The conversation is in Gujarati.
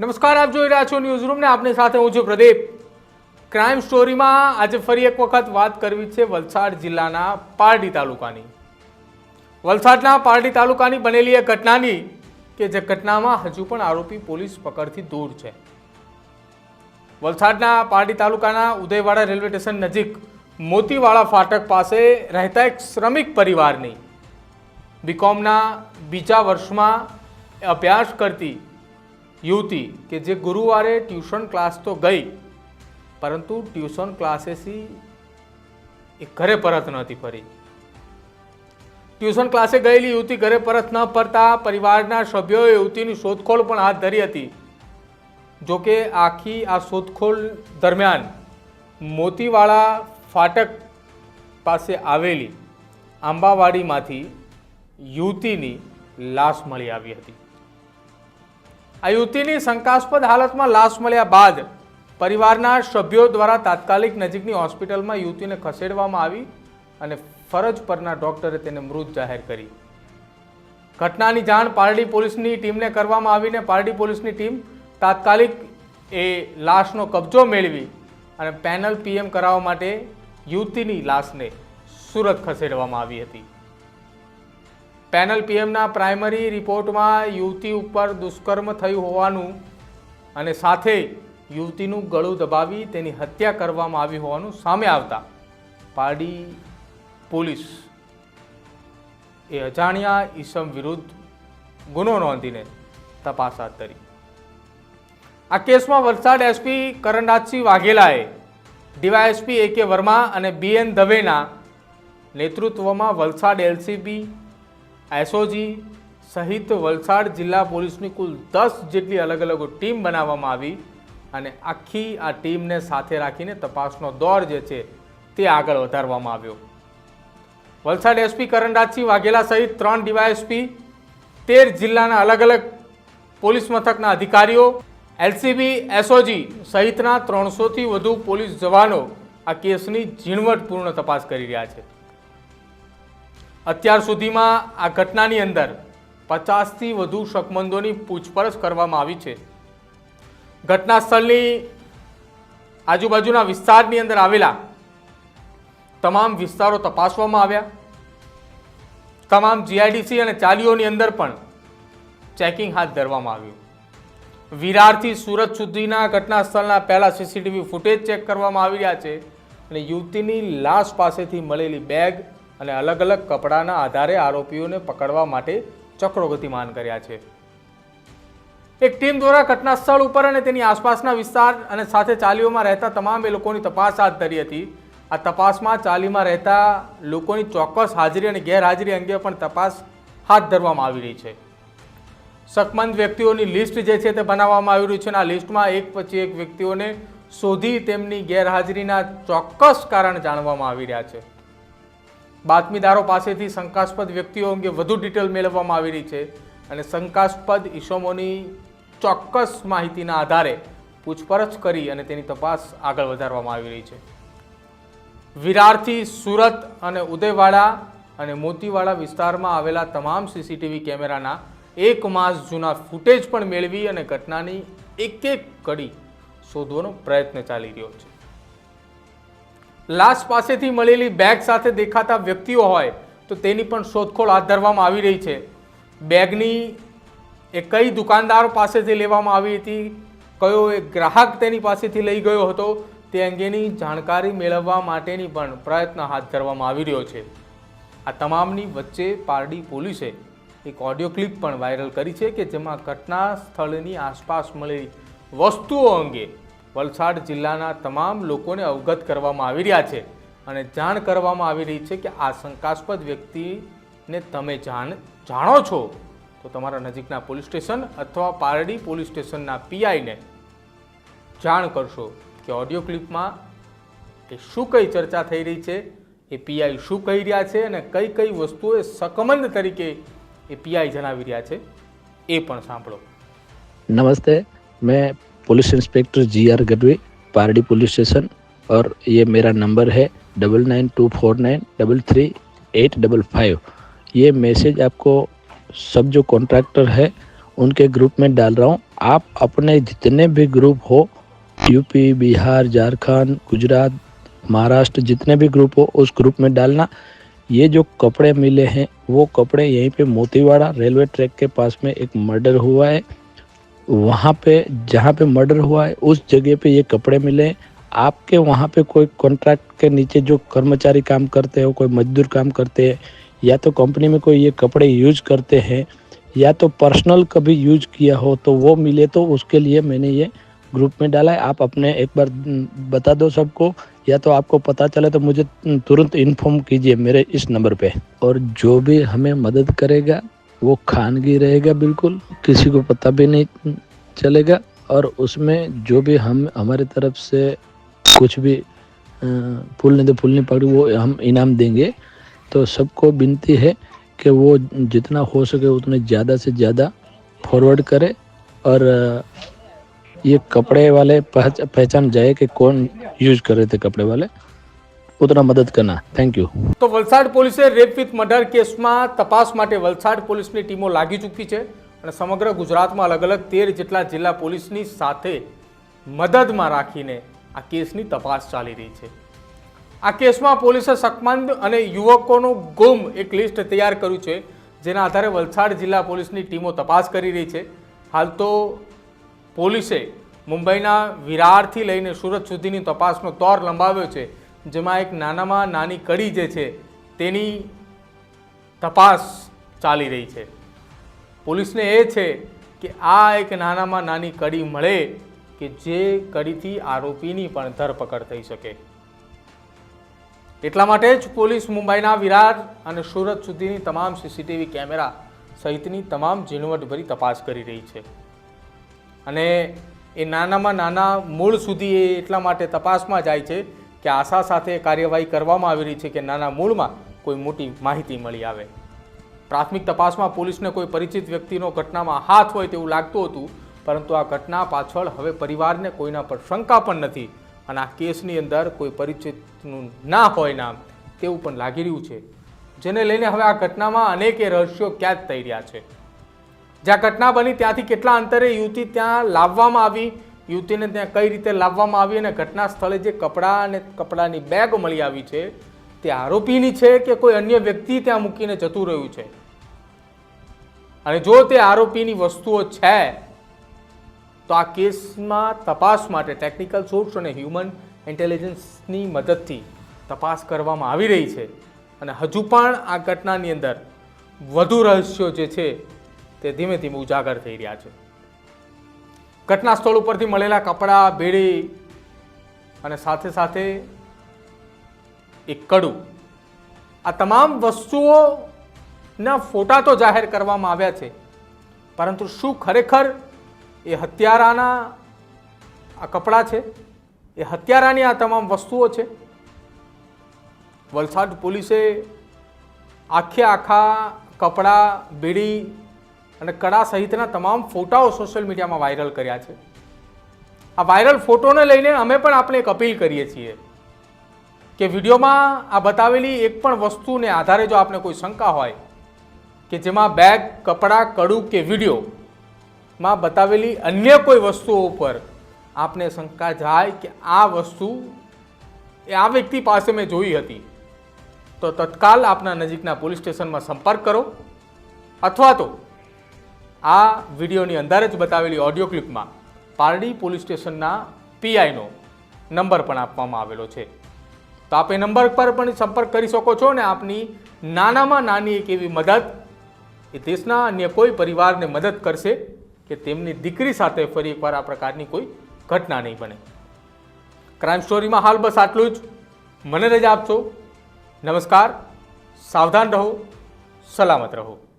નમસ્કાર, આપ જોઈ રહ્યા છો ન્યૂઝ ને આપની સાથે હું છું પ્રદીપ. ક્રાઇમ સ્ટોરીમાં આજે ફરી એક વખત વાત કરવી છે વલસાડ જિલ્લાના પારડી તાલુકાની. વલસાડના પારડી તાલુકાની બનેલી એક ઘટનાની કે જે ઘટનામાં હજુ પણ આરોપી પોલીસ પકડથી દૂર છે. વલસાડના પારડી તાલુકાના ઉદયવાડા રેલવે સ્ટેશન નજીક મોતીવાડા ફાટક પાસે રહેતા એક શ્રમિક પરિવારની. બીકોમના બીજા વર્ષમાં અભ્યાસ કરતી યુવતી કે જે ગુરુવારે ટ્યુશન ક્લાસ તો ગઈ, પરંતુ ટ્યુશન ક્લાસેથી એ ઘરે પરત નહોતી ફરી. ટ્યુશન ક્લાસે ગયેલી યુવતી ઘરે પરત ન ફરતા પરિવારના સભ્યોએ યુવતીની શોધખોળ પણ હાથ ધરી હતી. જોકે આખી આ શોધખોળ દરમિયાન મોતીવાળા ફાટક પાસે આવેલી આંબાવાડીમાંથી યુવતીની લાશ મળી આવી હતી. આ યુવતીની શંકાસ્પદ હાલતમાં લાશ મળ્યા બાદ પરિવારના સભ્યો દ્વારા તાત્કાલિક નજીકની હોસ્પિટલમાં યુવતીને ખસેડવામાં આવી અને ફરજ પરના ડોક્ટરે તેને મૃત જાહેર કરી. ઘટનાની જાણ પારડી પોલીસની ટીમને કરવામાં આવીને પારડી પોલીસની ટીમ તાત્કાલિક એ લાશનો કબજો મેળવી અને પેનલ પીએમ કરાવવા માટે યુવતીની લાશને સુરત ખસેડવામાં આવી હતી. પેનલ પીએમના પ્રાઇમરી રિપોર્ટમાં યુવતી ઉપર દુષ્કર્મ થયું હોવાનું અને સાથે યુવતીનું ગળું દબાવી તેની હત્યા કરવામાં આવી હોવાનું સામે આવતા પારડી પોલીસ એ અજાણ્યા ઈસમ વિરુદ્ધ ગુનો નોંધીને તપાસ હાથ ધરી. આ કેસમાં વલસાડ એસપી કરણરાજસિંહ વાઘેલાએ ડીવાયએસપી એ કે વર્મા અને બીએન દવેના નેતૃત્વમાં વલસાડ એલસીબી એસઓજી સહિત વલસાડ જિલ્લા પોલીસની કુલ દસ જેટલી અલગ અલગ ટીમ બનાવવામાં આવી અને આખી આ ટીમને સાથે રાખીને તપાસનો દોર જે છે તે આગળ વધારવામાં આવ્યો. વલસાડ એસપી કરણરાજસિંહ વાઘેલા સહિત ત્રણ ડીવાયએસપી, તેર જિલ્લાના અલગ અલગ પોલીસ મથકના અધિકારીઓ, એલસીબી, એસઓજી સહિતના ત્રણસોથી વધુ પોલીસ જવાનો આ કેસની ઝીણવટપૂર્ણ તપાસ કરી રહ્યા છે. અત્યાર સુધીમાં આ ઘટનાની અંદર પચાસથી વધુ શકમંદોની પૂછપરછ કરવામાં આવી છે. ઘટના સ્થળની આજુબાજુના વિસ્તારની અંદર આવેલા તમામ વિસ્તારો તપાસવામાં આવ્યા. તમામ જીઆઈડીસી અને ચાલીઓની અંદર પણ ચેકિંગ હાથ ધરવામાં આવ્યું. વિરારથી સુરત સુધીના ઘટના સ્થળના પહેલાં સીસીટીવી ફૂટેજ ચેક કરવામાં આવી રહ્યા છે અને યુવતીની લાશ પાસેથી મળેલી બેગ અને અલગ અલગ કપડાના આધારે આરોપીઓને પકડવા માટે ચક્રો ગતિમાન કર્યા છે. એક ટીમ દ્વારા ઘટના સ્થળ ઉપર અને તેની આસપાસના વિસ્તાર અને સાથે ચાલીઓમાં રહેતા તમામ એ લોકોની તપાસ હાથ ધરી હતી. આ તપાસમાં ચાલીમાં રહેતા લોકોની ચોક્કસ હાજરી અને ગેરહાજરી અંગે પણ તપાસ હાથ ધરવામાં આવી રહી છે. શકમંદ વ્યક્તિઓની લિસ્ટ જે છે તે બનાવવામાં આવી રહ્યું છે અને આ લિસ્ટમાં એક પછી એક વ્યક્તિઓને શોધી તેમની ગેરહાજરીના ચોક્કસ કારણ જાણવામાં આવી રહ્યા છે. બાતમીદારો પાસેથી શંકાસ્પદ વ્યક્તિઓ અંગે વધુ ડિટેલ મેળવવામાં આવી રહી છે અને શંકાસ્પદ ઈસમોની ચોક્કસ માહિતીના આધારે પૂછપરછ કરી અને તેની તપાસ આગળ વધારવામાં આવી રહી છે. વિરારથી સુરત અને ઉદયવાડા અને મોતીવાડા વિસ્તારમાં આવેલા તમામ સીસીટીવી કેમેરાના એક માસ જૂના ફૂટેજ પણ મેળવી અને ઘટનાની એક એક કડી શોધવાનો પ્રયત્ન ચાલી રહ્યો છે. લાશ પાસેથી મળેલી બેગ સાથે દેખાતા વ્યક્તિઓ હોય તો તેની પણ શોધખોળ હાથ ધરવામાં આવી રહી છે. બેગની એ કઈ દુકાનદારો પાસેથી લેવામાં આવી હતી, કયો એ ગ્રાહક તેની પાસેથી લઈ ગયો હતો, તે અંગેની જાણકારી મેળવવા માટેની પણ પ્રયત્ન હાથ ધરવામાં આવી રહ્યો છે. આ તમામની વચ્ચે પારડી પોલીસે એક ઓડિયો ક્લિપ પણ વાયરલ કરી છે કે જેમાં ઘટના સ્થળની આસપાસ મળેલી વસ્તુઓ અંગે વલસાડ જિલ્લાના તમામ લોકોને અવગત કરવામાં આવી રહ્યા છે અને જાણ કરવામાં આવી રહી છે કે આ શંકાસ્પદ વ્યક્તિને તમે જાણ જાણો છો. તો તમારા નજીકના પોલીસ સ્ટેશન અથવા પારડી પોલીસ સ્ટેશનના પીઆઈને જાણ કરશો કે ઓડિયો ક્લિપમાં કે શું કઈ ચર્ચા થઈ રહી છે, એ પીઆઈ શું કહી રહ્યા છે અને કઈ કઈ વસ્તુઓ સકમંદ તરીકે એ પીઆઈ જણાવી રહ્યા છે, એ પણ સાંભળો. નમસ્તે, મેં police inspector G R Gadhvi, Pardi police station, और ये मेरा नंबर है double nine two four nine double three eight double five ये मैसेज आपको सब जो कॉन्ट्रैक्टर है, उनके ग्रुप में डाल रहा हूँ। आप अपने जितने भी ग्रुप हो यूपी बिहार, झारखंड, गुजरात, महाराष्ट्र, जितने भी ग्रुप हो, उस ग्रुप में डालना। ये जो कपड़े मिले हैं, वो कपड़े यहीं पे मोतीवाड़ा रेलवे ट्रैक के पास में एक मर्डर हुआ है। वहाँ पे, जहाँ पे मर्डर हुआ है, उस जगह पे ये कपड़े मिले। आपके वहाँ पे कोई कॉन्ट्रैक्ट के नीचे जो कर्मचारी काम करते हो, कोई मजदूर काम करते हैं, या तो कंपनी में कोई ये कपड़े यूज़ करते हैं, या तो पर्सनल कभी यूज़ किया हो तो वो मिले तो उसके लिए मैंने ये ग्रुप में डाला है। आप अपने एक बार बता दो सबको, या तो आपको पता चले तो मुझे तुरंत इन्फॉर्म कीजिए मेरे इस नंबर पे। और जो भी हमें मदद करेगा वो खानगी रहेगा बिल्कुल किसी को पता भी नहीं चलेगा और उसमें जो भी हम हमारी तरफ़ से कुछ भी फूल नहीं तो फूल नहीं पकड़ी वो हम इनाम देंगे। तो सबको विनती है कि वो जितना हो सके उतने ज़्यादा से ज़्यादा फॉरवर्ड करे और ये कपड़े वाले पहच, पहचान जाए कि कौन यूज़ कर रहे थे कपड़े वाले। ઉતના મદદ કરના થેન્ક યુ તો વલસાડ પોલીસે રેપ વિથ મર્ડર કેસમાં તપાસ માટે વલસાડ પોલીસની ટીમો લાગી ચૂકી છે અને સમગ્ર ગુજરાતમાં અલગ અલગ તેર જેટલા જિલ્લા પોલીસની સાથે મદદમાં રાખીને આ કેસની તપાસ ચાલી રહી છે. આ કેસમાં પોલીસે શકમંદ અને યુવકોનું ગુમ એક લિસ્ટ તૈયાર કર્યું છે, જેના આધારે વલસાડ જિલ્લા પોલીસની ટીમો તપાસ કરી રહી છે. હાલ તો પોલીસે મુંબઈના વિરારથી લઈને સુરત સુધીની તપાસનો દોર લંબાવ્યો છે. જેમાં એક નાનામાં નાની કડી જે છે, તેની તપાસ ચાલી રહી છે. પોલીસને એ છે કે આ એક નાનામાં નાની કડી મળે કે જે કડીથી આરોપીની પણ ધરપકડ થઈ શકે. એટલા માટે જ પોલીસ મુંબઈના વિરાર અને સુરત સુધીની તમામ સીસીટીવી કેમેરા સહિતની તમામ ઝીણવટભરી તપાસ કરી રહી છે. અને એ નાનામાં નાના મૂળ સુધી એ એટલા માટે તપાસમાં જાય છે કે આશા સાથે કાર્યવાહી કરવામાં આવી રહી છે કે નાના મૂળમાં કોઈ મોટી માહિતી મળી આવે. પ્રાથમિક તપાસમાં પોલીસને કોઈ પરિચિત વ્યક્તિનો ઘટનામાં હાથ હોય તેવું લાગતું હતું, પરંતુ આ ઘટના પાછળ હવે પરિવારને કોઈના પર શંકા પણ નથી અને આ કેસની અંદર કોઈ પરિચિતનું ના હોય નામ તેવું પણ લાગી રહ્યું છે. જેને લઈને હવે આ ઘટનામાં અનેક રહસ્યો ક્યાં થઈ રહ્યા છે. જ્યાં ઘટના બની ત્યાંથી કેટલા અંતરે યુવતી ત્યાં લાવવામાં આવી યુવતીને ત્યાં કઈ રીતે લાવવામાં આવી અને ઘટના સ્થળે જે કપડાં અને કપડાની બેગ મળી આવી છે, તે આરોપીની છે કે કોઈ અન્ય વ્યક્તિ ત્યાં મૂકીને જતું રહ્યું છે? અને જો તે આરોપીની વસ્તુઓ છે, તો આ કેસમાં તપાસ માટે ટેકનિકલ સોર્સ અને હ્યુમન ઇન્ટેલિજન્સની મદદથી તપાસ કરવામાં આવી રહી છે. અને હજુ પણ આ ઘટનાની અંદર વધુ રહસ્યો જે છે, તે ધીમે ધીમે ઉજાગર થઈ રહ્યા છે. ઘટના સ્થળ ઉપરથી મળેલા કપડાં, બેડી અને સાથે સાથે એક કડું. આ તમામ વસ્તુઓના ફોટા તો જાહેર કરવામાં આવ્યા છે, પરંતુ શું ખરેખર એ હત્યારાના આ કપડાં છે? એ હત્યારાની આ તમામ વસ્તુઓ છે? વલસાડ પોલીસે આખે આખા કપડાં, બીડી અને કડા સહિતના તમામ ફોટાઓ સોશિયલ મીડિયામાં વાયરલ કર્યા છે. આ વાયરલ ફોટોને લઈને અમે પણ આપણે એક અપીલ કરીએ છીએ કે વિડીયોમાં આ બતાવેલી એક પણ વસ્તુને આધારે જો આપને કોઈ શંકા હોય કે જેમાં બેગ, કપડાં, કડું કે વિડીયોમાં બતાવેલી અન્ય કોઈ વસ્તુઓ ઉપર આપને શંકા જાય કે આ વસ્તુ એ આ વ્યક્તિ પાસે મેં જોઈ હતી, તો તત્કાલ આપના નજીકના પોલીસ સ્ટેશનમાં સંપર્ક કરો. અથવા તો આ વિડીયોની અંદર જ બતાવેલી ઓડિયો ક્લિપમાં પારડી પોલીસ સ્ટેશનના પીઆઈનો નંબર પણ આપવામાં આવેલો છે. તો આપ એ નંબર પર પણ સંપર્ક કરી શકો છો અને આપની નાનામાં નાની એક એવી મદદ એ દેશના અન્ય કોઈ પરિવારને મદદ કરશે કે તેમની દીકરી સાથે ફરી એકવાર આ પ્રકારની કોઈ ઘટના નહીં બને. ક્રાઇમ સ્ટોરીમાં હાલ બસ આટલું જ. મને રજા આપશો નમસ્કાર. સાવધાન રહો. સલામત રહો.